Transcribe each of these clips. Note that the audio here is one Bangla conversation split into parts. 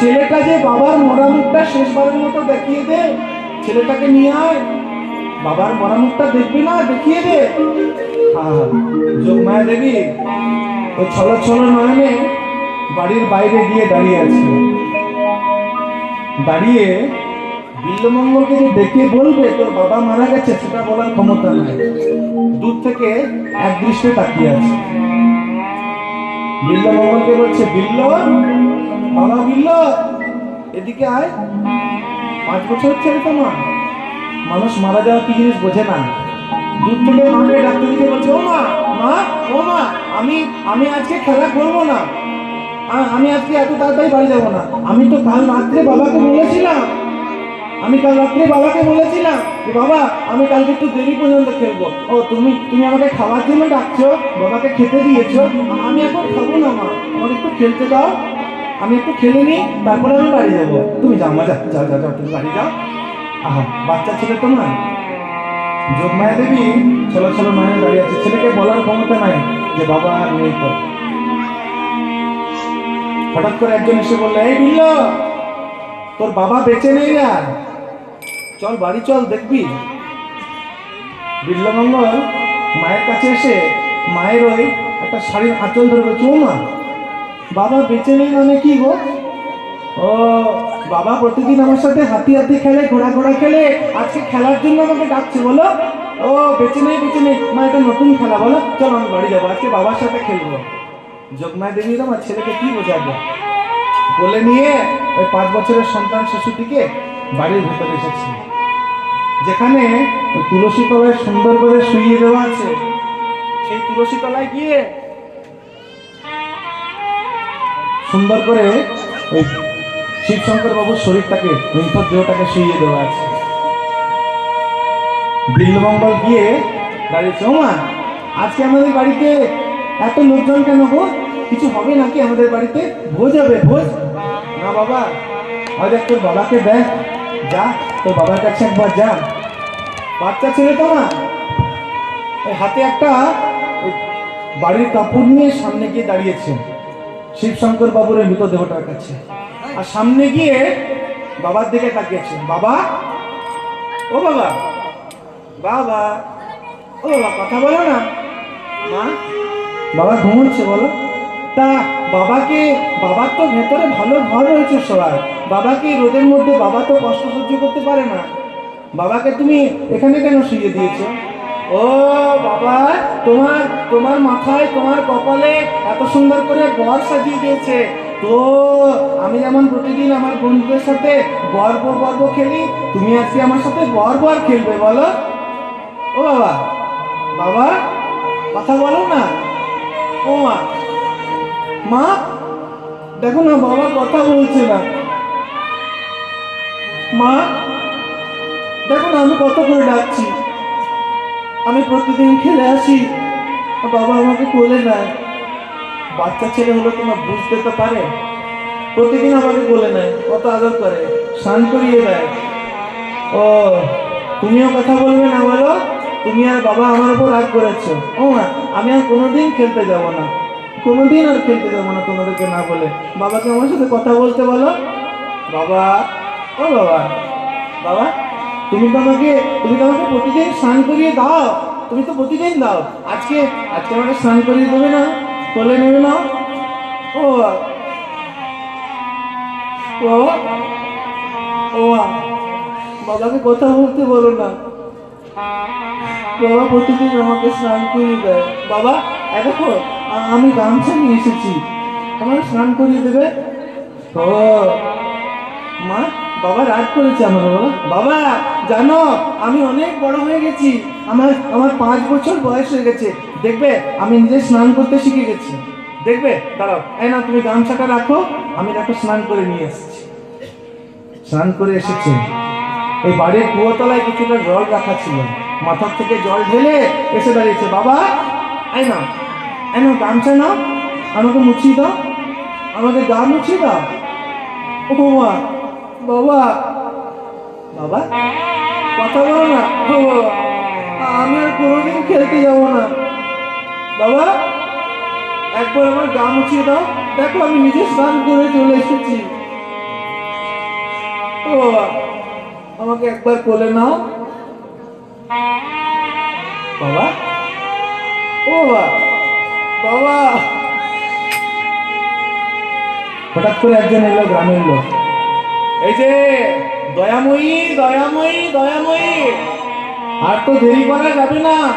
ছেলেটা যে বাবার মরা মুখটা শেষবারের মতো দেখিয়ে দে, ছেলেটাকে নিয়ে আয়। বাবার মরা মুখটা দেখবি না, দেখিয়ে দে। যোগমায়া দেবী, ওই ছলো ছলো নয়নে বাড়ির বাইরে গিয়ে দাঁড়িয়ে আছে। দাঁড়িয়ে বিল্লমঙ্গলকে যে ডেকে বলবে, তোর বাবা মারা গেছে, সেটা বলার ক্ষমতা নাই। দূর থেকে এক দৃষ্টে তাকিয়ে আছে। বিল্লমঙ্গলকে বলছে বিল্ল বাবা বিল্ল, এদিকে আয়। পাঁচ বছর ছেলে তোমার মানুষ মারা যাওয়া কি জিনিস বোঝে না। দূর থেকে মাকে ডাক্তার বলছে, ও মা মা, ও মা, আমি আমি আজকে খেলা করব না। আমি আজকে এত তাড়াতাড়ি বাড়ি যাব না। আমি তো কাল রাত্রে বাবাকে বলেছিলাম। আমি কাল রাত্রে বাবাকে বলেছিলাম যে, বাবা, আমি কালকে একটু দেরি পর্যন্ত খেলব। ও, তুমি তুমি আমাকে খাওয়ার জন্য ডাকছো, বাবাকে খেতে দিয়েছ। আমি এখন খাব না, মা। আমাকে একটু খেলতে দাও। আমি একটু খেলে নিই তারপরে আমি বাড়ি যাব। তুমি যাও মা যা যাও যাও যাও, তুমি বাড়ি যাও। আহা বাচ্চা ছেলে তো না যোগমায়া দেবী ছোলো ছোলো মায়ের দাঁড়িয়ে আছে। ছেলেকে বলার ক্ষমতা নাই যে বাবা আর নেই তো। হঠাৎ করে একজন এসে বললে এই বিল্ল তোর বাবা বেঁচে নেই আর। চল বাড়ি চল দেখবি। বিল্লমঙ্গল মায়ের কাছে এসে মায়ের ওই একটা শাড়ির আঁচল ধরে বলছে ও মা বাবা বেঁচে নেই মানে কি গো? ও, বাবা প্রতিদিন আমার সাথে হাতি হাতি খেলে, ঘোড়া ঘোড়া খেলে। আজকে খেলার জন্য আমাকে ডাকছে, বলো। ও, বেঁচে নেই বেঁচে নেই। মা, এটা নতুন খেলা, বলো। চল, আমি বাড়ি যাব। আজকে বাবার সাথে খেলব। যোগমায় দেবী আমার ছেলেকে কি বোঝাবো? বলে নিয়ে ওই পাঁচ বছরের সন্তান শিশুটিকে বাড়ির ভেতরে এসেছে। যেখানে তুলসী তলায় সুন্দর করে শুইয়ে দেওয়া আছে। সেই তুলসী তলায় গিয়ে সুন্দর করে ওই শিবশঙ্কর বাবুর শরীরটাকে নির্ভর দেহটাকে শুইয়ে দেওয়া আছে। বিল্লমঙ্গল গিয়ে দাঁড়িয়েছে ওমা, আজকে আমাদের বাড়িতে এত লোকজন কেন গো? কিছু হবে নাকি আমাদের বাড়িতে? ভোজ হবে, ভোজ। না বাবা হয়তো তোর বাবাকে দেখ, যা, তোর বাবার কাছে একবার যা। বাচ্চা ছেলে তো না হাতে একটা বাড়ির কাপড় নিয়ে সামনে গিয়ে দাঁড়িয়েছে। শিবশঙ্কর বাবুর মৃতদেহটার কাছে। আর সামনে গিয়ে বাবার দিকে তাকিয়েছে। বাবা? ও বাবা? বাবা? ও বাবা, কথা বলো না। মা? বাবা ঘুমোচ্ছে, বলো। তা বাবাকে, বাবার তো ভেতরে ভালো ঘর রয়েছে সবাই বাবাকে রোদের মধ্যে বাবা তো কষ্ট সহ্য করতে পারে না। বাবাকে তুমি এখানে কেন শুয়ে দিয়েছ? ও বাবা, তোমার তোমার মাথায়, তোমার কপালে এত সুন্দর করে ঘর সাজিয়ে দিয়েছে। তো আমি যেমন প্রতিদিন আমার বন্ধুদের সাথে গর্ব গর্ব খেলি, তুমি আজকে আমার সাথে গর্ব আর খেলবে, বলো। ও বাবা বাবা, কথা বলো না। ও মা মা, দেখো না, বাবা কথা বলছে না। মা, দেখো না, আমি কত করে ডাকছি। আমি প্রতিদিন খেলে আসি। বাবা আমাকে কোলে নেয়। বাচ্চা ছেলে হলো তোমার বুঝতে তো পারে। প্রতিদিন আমাকে কোলে নেয়, কত আদর করে, স্নান করিয়ে দেয়। ও, তুমিও কথা বলবে না বলো? তুমি আর বাবা আমার উপর রাগ করেছ। ও মা, আমি আর কোনোদিন খেলতে যাব না। কোনোদিন আর খেলতে যাব না তোমাদেরকে না বলে। বাবাকে আমার সাথে কথা বলতে বলো। বাবা, ও বাবা বাবা। তুমি তো আমাকে, তুমি তো আমাকে প্রতিদিন স্নান করিয়ে দাও। তুমি তো প্রতিদিন দাও। আজকে আজকে আমাকে স্নান করিয়ে দেবে না? কোলে নেবে না? ও ও বাবাকে কথা বলতে বলো না। বাবা প্রতিদিন আমাকে স্নান করিয়ে দেয়। বাবা দেখো আমি গামছা নিয়ে এসেছি। আমার স্নান করিয়ে দেবে? ও, মা? বাবা রাগ করেছে আমার বাবা। বাবা, জানো, আমি অনেক বড় হয়ে গেছি। আমার আমার পাঁচ বছর বয়স হয়ে গেছে। দেখবে, আমি নিজে স্নান করতে শিখে গেছি। দেখবে, দাঁড়াও, এই না তুমি গামছাটা রাখো, আমি দেখো স্নান করে নিয়ে এসেছি। স্নান করে এসেছে। এই বাড়ির কুয়োতলায় কিছুটা জল রাখা ছিল। মাথার থেকে জল ঢেলে এসে দাঁড়িয়েছে। বাবা আই না আই না গামছা নাও, আমাকে মুছিয়ে দাও, আমাকে গা মুছিয়ে দাও। ও মা বাবা। বাবা? কথা বলো না বাবা আমি আর কোনোদিন খেলতে যাব না। বাবা, একবার আমার গা মুছিয়ে দাও। দেখো, আমি নিজে স্নান করে চলে এসেছি। ও বাবা, আমাকে একবার কোলে নাও। বাবা? ও বাবা বাবা। হঠাৎ করে একজন এলো গ্রামের লোক এই যে, দয়াময়ী দয়াময়ী দয়াময়ী। আর তো দেরি করা যাবে না।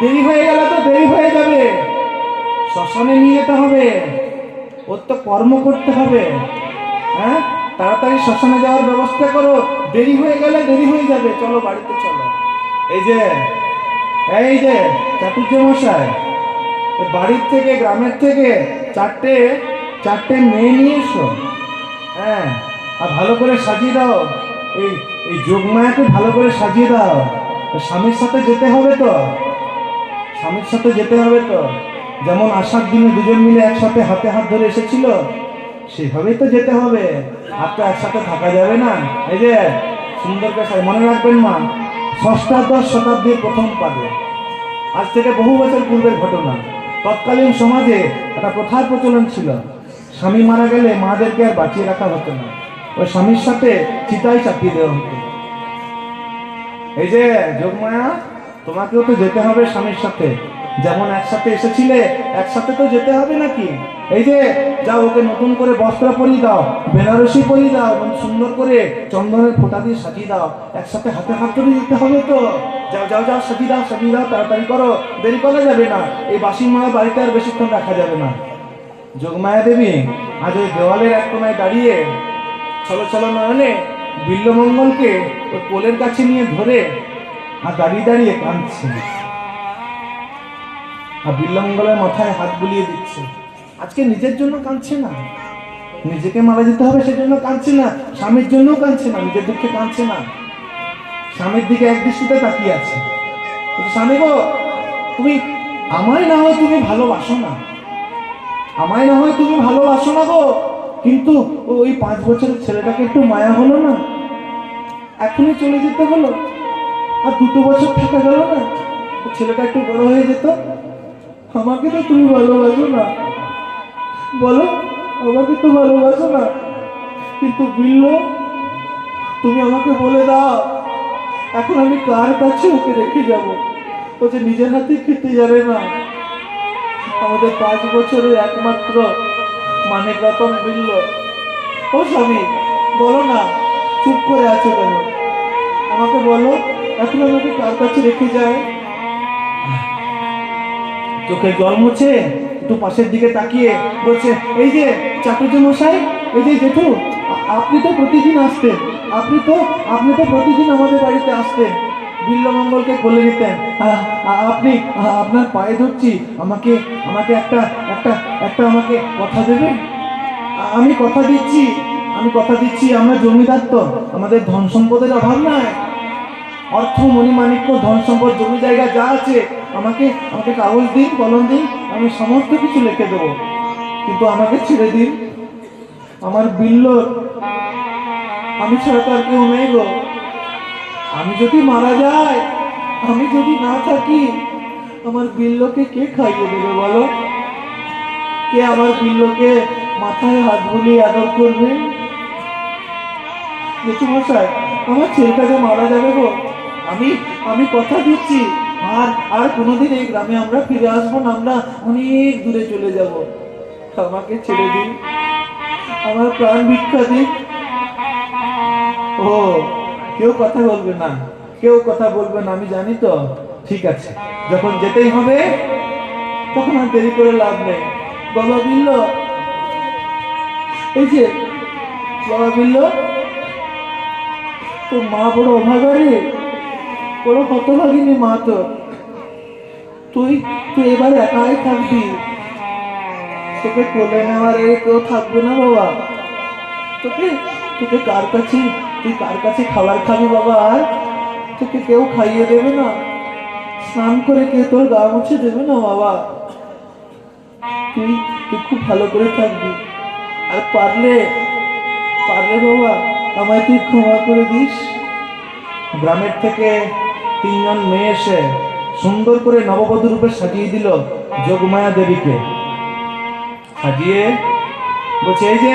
দেরি হয়ে গেলে তো দেরি হয়ে যাবে। শ্মশানে নিয়ে যেতে হবে। ওর তো কর্ম করতে হবে। হ্যাঁ? তাড়াতাড়ি শ্মশানে যাওয়ার ব্যবস্থা করো। দেরি হয়ে গেলে দেরি হয়ে যাবে। চলো বাড়িতে চলো। এই যে এই যে চাটুর্য মশাই। বাড়ির থেকে, গ্রামের থেকে চারটে চারটে মেয়ে নিয়ে এসো। হ্যাঁ। আর ভালো করে সাজিয়ে দাও। এই এই যোগমায়াকে ভালো করে সাজিয়ে দাও। স্বামীর সাথে যেতে হবে তো। স্বামীর সাথে যেতে হবে তো। যেমন আসার দিনে দুজন মিলে একসাথে হাতে হাত ধরে এসেছিল, সেভাবেই তো যেতে হবে। আর তো একসাথে থাকা যাবে না। এই যে, সুন্দর সাজ- মনে রাখবেন মা ষষ্ঠাদশ শতাব্দীর প্রথম পাদে। আজ থেকে বহু বছর পূর্বের ঘটনা। তৎকালীন সমাজে একটা প্রথার প্রচলন ছিল। স্বামী মারা গেলে মাদেরকে আর বাঁচিয়ে রাখা হতো না। ওই স্বামীর সাথে চিতাই চাপিয়ে দেওয়া হতো। এই যে যোগমায়া, তোমাকেও তো যেতে হবে স্বামীর সাথে। যেমন একসাথে এসেছিলে, একসাথে তো যেতে হবে নাকি? এই যে, যাও ওকে নতুন করে বস্ত্র পরিয়ে দাও, বেনারসি পরিয়ে দাও, এবং সুন্দর করে চন্দনের ফোঁটা দিয়ে সাজিয়ে দাও। একসাথে হাতে হাত ধরে যেতে হবে তো। যাও যাও যাও, সাজিয়ে দাও সাজিয়ে দাও, তাড়াতাড়ি করো। দেরি করা যাবে না। এই বাসির মায়ের বাড়িতে আর বেশিক্ষণ রাখা যাবে না। যোগমায়া দেবী, আজ ওই দেওয়ালের এক কোনায় দাঁড়িয়ে চলো চলো নয়নে বিল্লমঙ্গলকে ওই কোলের কাছে নিয়ে ধরে আর দাঁড়িয়ে দাঁড়িয়ে কাঁদছে। আর বিল্লমঙ্গলের মাথায় হাত বুলিয়ে দিচ্ছে। আজকে নিজের জন্য কাঁদছে না। নিজেকে মারা যেতে হবে সেজন্য কাঁদছে না। স্বামীর জন্যও কাঁদছে না, নিজের দুঃখে কাঁদছে না। স্বামীর দিকে এক দৃষ্টিতে তাকিয়ে আছে। স্বামী গো, তুমি আমায় না হয় তুমি ভালোবাসো না। আমায় না হয় তুমি ভালোবাসো না গো। কিন্তু ওই পাঁচ বছরের ছেলেটাকে একটু মায়া হলো না? এখনই চলে যেতে হলো? আর দুটো বছর থাকা গেল না? ছেলেটা একটু বড় হয়ে যেত? আমাকে তো তুমি ভালোবাসো না। বলো, আমাকে তো ভালোবাসো না। কিন্তু বিল্ল তুমি আমাকে বলে দাও, এখন আমি কার কাছে ওকে রেখে যাব? ও যে নিজের হাতে খেতে যাবে না। আমাদের পাঁচ বছরের একমাত্র মানে রতন বিল্ল ও স্বামী, বলো না, চুপ করে আছো কেন? আমাকে বলো, এখন আমাকে কার কাছে রেখে যায়? চোখে জল মুছে একটু পাশের দিকে তাকিয়ে বলছে, এই যে চাটুর্য মশাই, এই যে জেঠু আপনি তো প্রতিদিন আসতেন, আপনি তো আপনি তো প্রতিদিন আমাদের বাড়িতে আসতেন। বিল্লমঙ্গলকে আ- আ- আপনি আপনার পায়ে ধরছি। আমাকে আমাকে একটা একটা একটা আমাকে কথা দেবেন? আমি কথা দিচ্ছি, আমি কথা দিচ্ছি, আমরা জমিদার তো। আমাদের ধন সম্পদের অভাব নাই। অর্থ মণিমাণিক্য ধন সম্পদ, জমি জায়গা যা আছে, আমাকে আমাকে কাগজ দিন, কলম দিন, আমি সমস্ত কিছু লিখে দেবো। কিন্তু আমাকে ছেড়ে দিন। আমার বিল্ল আমি ছাড়া তো আর কেউ নেই গো। আমি যদি মারা যাই, আমি যদি না থাকি, আমার বিল্লকে কে খাইয়ে দেবে বলো? কে আমার বিল্লকে মাথায় হাত বুলিয়ে আদর করবে? মশাই, আমার ছেলেটা যে মারা যাবে গো, আমি আমি কথা দিচ্ছি। আর আর কোনোদিন এই গ্রামে আমরা ফিরে আসব না, আমরা অনেক দূরে চলে যাব। আমাকে ছেড়ে দিন। আমার প্রাণ ভিক্ষা দিন। ও কেউ কথা বলবে না। কেউ কথা বলবে না, আমি জানি তো। ঠিক আছে। যখন যেতেই হবে, তখন আর দেরি করে লাভ নেই। বাবা বিল্ল, এই যে, বাবা বিল্ল তো মা বড় অভাগারে। বড় হতভাগিনী মা তো তুই তুই এবার একাই থাকবি। তোকে কোলে নেওয়ার কেউ থাকবে না বাবা। তোকে তোকে কার কাছে তুই কার কাছে খাবার খাবি বাবা? আর তোকে কেউ খাইয়ে দেবে না। স্নান করে কেউ তোর গা মুছে দেবে না বাবা? তুই তুই খুব ভালো করে থাকবি। আর পারলে পারলে বাবা, আমায় তুই ক্ষমা করে দিস। গ্রামের থেকে তিনজন মেয়ে এসে সুন্দর করে নববধূ রূপে সাজিয়ে দিল যোগমায়া দেবীকে। সাজিয়ে বলছে, এই যে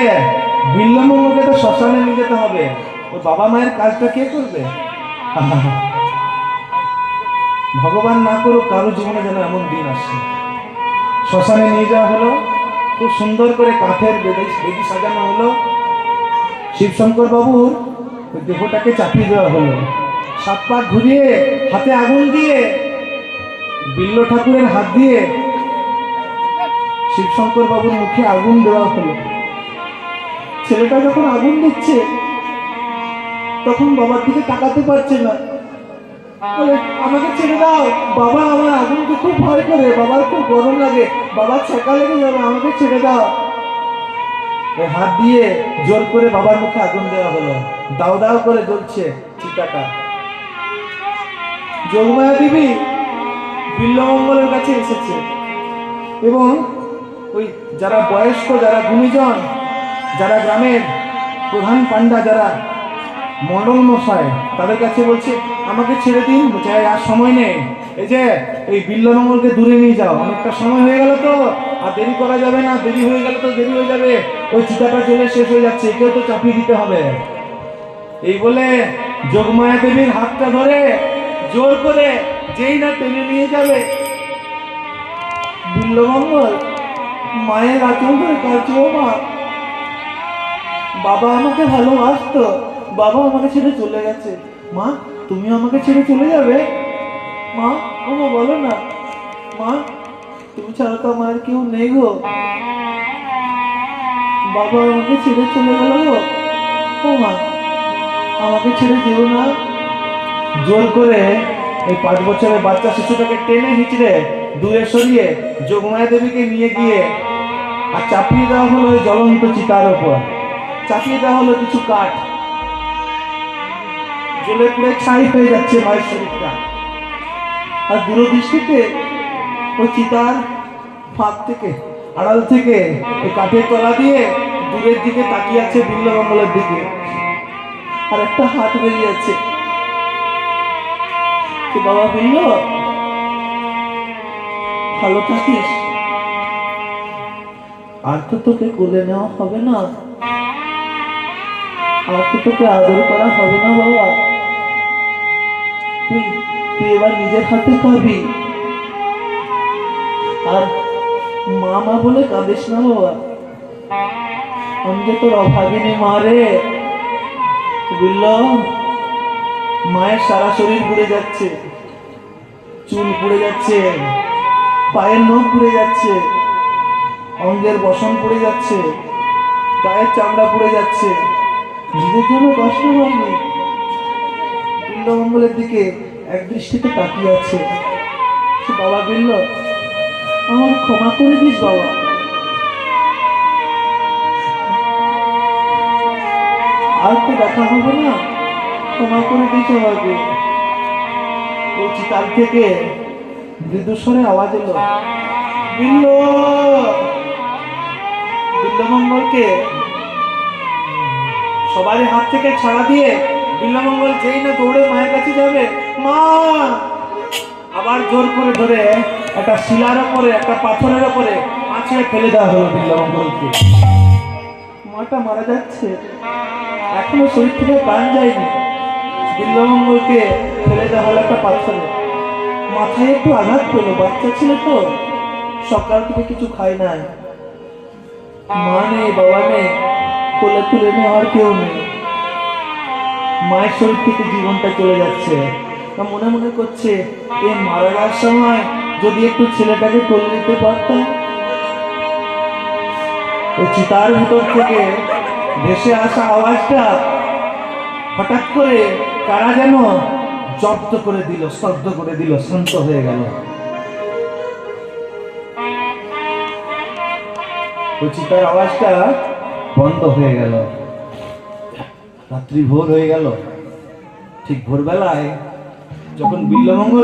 বিল্লমঙ্গলকে তো শ্মশানে নিয়ে যেতে হবে। ওই বাবা মায়ের কাজটা কে করবে? ভগবান না করুক, কারও জীবনে যেন এমন দিন আসে। শ্মশানে নিয়ে যাওয়া হলো, খুব সুন্দর করে কাঠের বেদি সাজানো হলো। শিবশঙ্কর বাবুর দেহটাকে চাপিয়ে দেওয়া হলো। সাত পাক ঘুরিয়ে, হাতে আগুন দিয়ে, বিল্ল ঠাকুরের হাত দিয়ে শিবশঙ্কর বাবুর মুখে আগুন দেওয়া হলো। ছেলেটা যখন আগুন দিচ্ছে তখন বাবার দিকে তাকাতে পারছে না। আমাকে ছেড়ে দাও। বাবা আমার আগুনকে খুব ভয় করে। বাবার খুব গরম লাগে। বাবার ছকা লেগে যাবে। আমাকে ছেড়ে দাও। হাত দিয়ে জোর করে বাবার মুখে আগুন দেওয়া হলো। দাও দাও করে জ্বলছে চিতাটা। যোগমায়া দেবী বিল্লমঙ্গলের কাছে এসেছে। এবং ওই যারা বয়স্ক, যারা গুণীজন, যারা গ্রামের প্রধান পান্ডা যারা মন্ডল মশাই, তাদের কাছে বলছে, আমাকে ছেড়ে দিন "এই আর সময় নেই। এই যে, এই বিল্লমঙ্গলকে দূরে নিয়ে যাও। অনেকটা সময় হয়ে গেল তো, আর দেরি করা যাবে না, দেরি হয়ে গেলে তো দেরি হয়ে যাবে। ওই চিতাটা চলে শেষ হয়ে যাচ্ছে, একেও তো চাপিয়ে দিতে হবে। এই বলে যোগমায়া দেবীর হাতটা ধরে জোর করে যেই না টেনে নিয়ে যাবে। বিল্লমঙ্গল মায়ের কাছে ও মা বাবা আমাকে ভালোবাসতো। বাবা আমাকে ছেড়ে চলে গেছে। মা তুমি আমাকে ছেড়ে চলে যাবে? মা ও বলো না। মা, তুমি ছাড়া তো আমার কেউ নেই গো। বাবা আমাকে ছেড়ে চলে গেল গো। ও মা আমাকে ছেড়ে যেও না। জোর করে এই পাঁচ বছরের বাচ্চা শিশুটাকে টেনে হিচড়ে, দূরে সরিয়ে যোগমায়া দেবীকে নিয়ে গিয়ে আর চাপিয়ে দেওয়া হলো ওই জ্বলন্ত চিতার ওপর। চাপিয়ে দেওয়া হলো কিছু কাঠ। জ্বলে পুড়ে ছাই হয়ে যাচ্ছে মায়ের শরীরটা। আর দূরদৃষ্টিতে ওই চিতার ফাঁক থেকে, আড়াল থেকে ওই কাঠের তলা দিয়ে দূরের দিকে তাকিয়ে আছে বিল্লমঙ্গলের দিকে। আর একটা হাত বেরিয়ে আছে বাবা বলল? ভালো থাকিস? আর তো তোকে কোলে নেওয়া হবে না। আর তো তোকে আদর করা হবে না বাবা। তুই তুই এবার নিজের হাতে খাবি আর মা বলে কাঁদিস না বাবা। তোর বুঝল? মায়ের সারা শরীর পুড়ে যাচ্ছে। চুল পুড়ে যাচ্ছে। পায়ের নখ পুড়ে যাচ্ছে। অঙ্গের বসন পুড়ে যাচ্ছে। গায়ের চামড়া পুড়ে যাচ্ছে। নিজের জন্য কষ্ট হয়নি। বিল্লমঙ্গলের দিকে এক দৃষ্টিতে তাকিয়ে আছে। বাবা বিল্ল, আমার ক্ষমা করে দিস বাবা। আর তো দেখা হবে না? ক্ষমা করে দিস আমাকে ওই চিতাল থেকে মৃদুস্বরে আওয়াজ এলো। বিল্ল, বিল্লমঙ্গলকে সবারই হাত থেকে ছাড়া দিয়ে বিল্লমঙ্গল যেই না দৌড়ে মায়ের কাছে যাবে, মা! আবার জোর করে ধরে একটা শিলার ওপরে, একটা পাথরের ওপরে আছড়ে ফেলে দেওয়া হলো বিল্লমঙ্গলকে মাটা মারা যাচ্ছে। এখনও শরীর থেকে প্রাণ যায়নি। বিল্লমঙ্গলকে ফেলে দেওয়া হলো একটা পাথরে। মাথায় একটু আঘাত পেল, বাচ্চা ছিল তো। সকাল থেকে কিছু খায় নাই। মা নেই, বাবা নেই। কোলে তুলে নেওয়ার কেউ নেই। মায়ের শরীর থেকে জীবনটা চলে যাচ্ছে। তা মনে মনে করছে, এ মারা সময় যদি একটু ছেলেটাকে তুলে নিতে পারতাম? ওই চিতার ভিতর থেকে ভেসে আসা আওয়াজটা হঠাৎ করে কারা যেন জব্দ করে দিল, স্তব্ধ করে দিল, শান্ত হয়ে গেল। ওই চিতার আওয়াজটা বন্ধ হয়ে গেল। রাত্রি ভোর হয়ে গেল। ঠিক ভোরবেলায় যখন বিল্লমঙ্গল